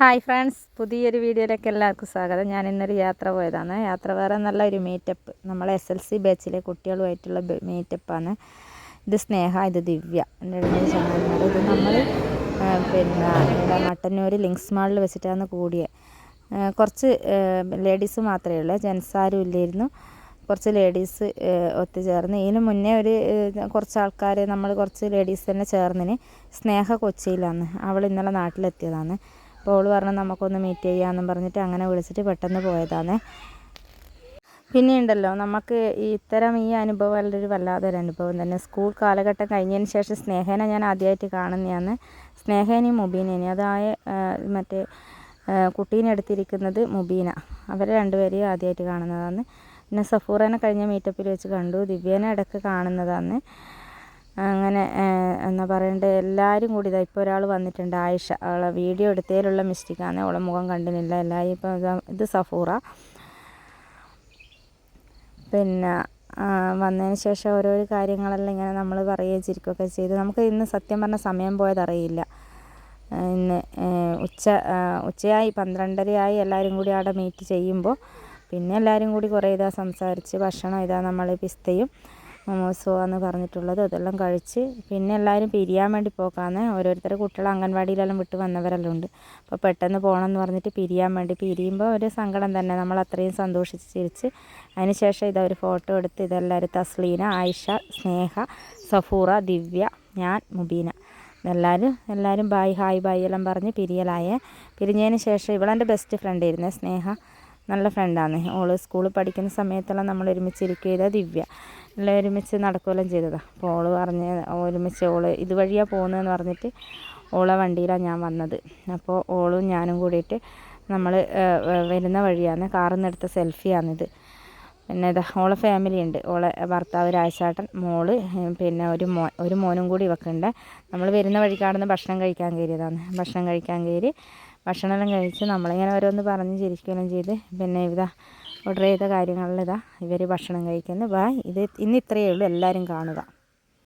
Hi friends പുതിയൊരു വീഡിയോയിലേക്ക് എല്ലാവർക്കും സ്വാഗതം. ഞാൻ ഇന്നൊരു യാത്ര പോയതാണ്. യാത്ര വേറെ നല്ല ഒരു മീറ്റപ്പ് നമ്മൾ എസ് എൽ സി ബാച്ചിലെ കുട്ടികളുമായിട്ടുള്ള മീറ്റപ്പാണ് ഇത് സ്നേഹ ഇത് ദിവ്യ. എന്റെ ഇത് നമ്മൾ പിന്നെ മട്ടന്നൂർ ലിങ്ക്സ് മാളിൽ വെച്ചിട്ടാണ് കൂടിയത് കുറച്ച് ലേഡീസ് മാത്രമേ ഉള്ളൂ. ജെൻസ് ആരും ഇല്ലായിരുന്നു. കുറച്ച് ലേഡീസ് ഒത്തുചേർന്ന്. ഇതിന് മുന്നേ ഒരു കുറച്ച് ആൾക്കാർ നമ്മൾ കുറച്ച് ലേഡീസ് തന്നെ ചേർന്നിന്. സ്നേഹ കൊച്ചിയിലാണ്. അവൾ ഇന്നലെ നാട്ടിലെത്തിയതാണ്. അപ്പോൾ അവൾ പറഞ്ഞു നമുക്കൊന്ന് മീറ്റ് ചെയ്യാമെന്നും പറഞ്ഞിട്ട് അങ്ങനെ വിളിച്ചിട്ട് പെട്ടെന്ന് പോയതാണ്. പിന്നെ ഉണ്ടല്ലോ നമുക്ക് ഈ ഇത്തരം ഈ അനുഭവം ഒരു വല്ലാത്തൊരു അനുഭവം തന്നെ. സ്കൂൾ കാലഘട്ടം കഴിഞ്ഞതിന് ശേഷം സ്നേഹേനെ ഞാൻ ആദ്യമായിട്ട് കാണുന്നതാണ്. സ്നേഹേനെയും മുബീനേനെയും. അതായ മറ്റേ കുട്ടീനെ എടുത്തിരിക്കുന്നത് മുബീന. അവരെ രണ്ടുപേരെയും ആദ്യമായിട്ട് കാണുന്നതാണ്. പിന്നെ സഫൂറേനെ കഴിഞ്ഞ മീറ്റപ്പിൽ വെച്ച് കണ്ടു. ദിവ്യേനെ ഇടയ്ക്ക് കാണുന്നതാണ്. അങ്ങനെ എന്നാ പറയണ്ടേ എല്ലാവരും കൂടി ഇതാ ഇപ്പോൾ ഒരാൾ വന്നിട്ടുണ്ട് ആയിഷ. അവളെ വീഡിയോ എടുത്തതിലുള്ള മിസ്റ്റേക്കാണ് അവളെ മുഖം കണ്ടില്ല എല്ലാവരും ഇപ്പോൾ ഇത് സഫൂറ. പിന്നെ വന്നതിന് ശേഷം ഓരോരോ കാര്യങ്ങളെല്ലാം ഇങ്ങനെ നമ്മൾ പറയുകയും ചിരിക്കുകയൊക്കെ ചെയ്ത്. നമുക്ക് ഇന്ന് സത്യം പറഞ്ഞ സമയം പോയതറിയില്ല ഇന്ന് ഉച്ച ഉച്ചയായി പന്ത്രണ്ടരയായി എല്ലാവരും കൂടി അവിടെ മീറ്റ് ചെയ്യുമ്പോൾ പിന്നെ എല്ലാവരും കൂടി കുറേ ഇതാ സംസാരിച്ച് ഭക്ഷണം ഇതാ നമ്മൾ പിസ്തയും മോമോസുമാണ് പറഞ്ഞിട്ടുള്ളത്. അതെല്ലാം കഴിച്ച് പിന്നെ എല്ലാവരും പിരിയാൻ വേണ്ടി പോക്കാന്ന്. ഓരോരുത്തർ കുട്ടികൾ അംഗൻവാടിയിലെല്ലാം വിട്ട് വന്നവരെല്ലാം ഉണ്ട്. അപ്പോൾ പെട്ടെന്ന് പോകണം എന്ന് പറഞ്ഞിട്ട് പിരിയാൻ വേണ്ടി പിരിയുമ്പോൾ ഒരു സങ്കടം തന്നെ. നമ്മൾ അത്രയും സന്തോഷിച്ച് ചിരിച്ച് അതിനുശേഷം ഇതാ ഒരു ഫോട്ടോ എടുത്ത് ഇതെല്ലാവരും തസ്ലീന ആയിഷ സ്നേഹ സഫൂറ ദിവ്യ ഞാൻ മുബീന. എല്ലാവരും എല്ലാവരും ബായ് ഹായ് ബായ് എല്ലാം പറഞ്ഞ് പിരിയലായേ. പിരിഞ്ഞതിന് ശേഷം ഇവളെന്റെ ബെസ്റ്റ് ഫ്രണ്ട് ആയിരുന്നേ സ്നേഹ. നല്ല ഫ്രണ്ടാണ്. ഓൾ സ്കൂളിൽ പഠിക്കുന്ന സമയത്തെല്ലാം നമ്മൾ ഒരുമിച്ച് ഇരിക്കുക ദിവ്യ. എല്ലാം ഒരുമിച്ച് നടക്കുകയെല്ലാം ചെയ്തതാണ് അപ്പോൾ ഓൾ പറഞ്ഞ് ഒരുമിച്ച് ഓൾ ഇതുവഴിയാണ് പോകുന്നതെന്ന് പറഞ്ഞിട്ട് ഓളെ വണ്ടിയിലാണ് ഞാൻ വന്നത്. അപ്പോൾ ഓളും ഞാനും കൂടിയിട്ട് നമ്മൾ വരുന്ന വഴിയാണ് കാറിൽ നിന്ന് എടുത്ത സെൽഫിയാണിത്. പിന്നെ ഇതാ ഓളെ ഫാമിലി ഉണ്ട്. ഓളെ ഭർത്താവ് രാജാട്ടൻ മോൾ പിന്നെ ഒരു മോ ഒരു മോനും കൂടി ഇവക്കുണ്ട്. നമ്മൾ വരുന്ന വഴിക്കാണെന്ന് ഭക്ഷണം കഴിക്കാൻ കയറിയതാണ്. ഭക്ഷണം കഴിക്കാൻ കയറി ഭക്ഷണമെല്ലാം കഴിച്ച് നമ്മളിങ്ങനെ ഓരോന്ന് പറഞ്ഞ് ചിരിക്കുകയും ചെയ്ത് പിന്നെ ഇതാ ഓർഡർ ചെയ്ത കാര്യങ്ങളിലിതാ ഇവർ ഭക്ഷണം കഴിക്കുന്നു. ബായ് ഇത് ഇന്ന് ഇത്രയേ ഉള്ളൂ. എല്ലാവരും കാണുക.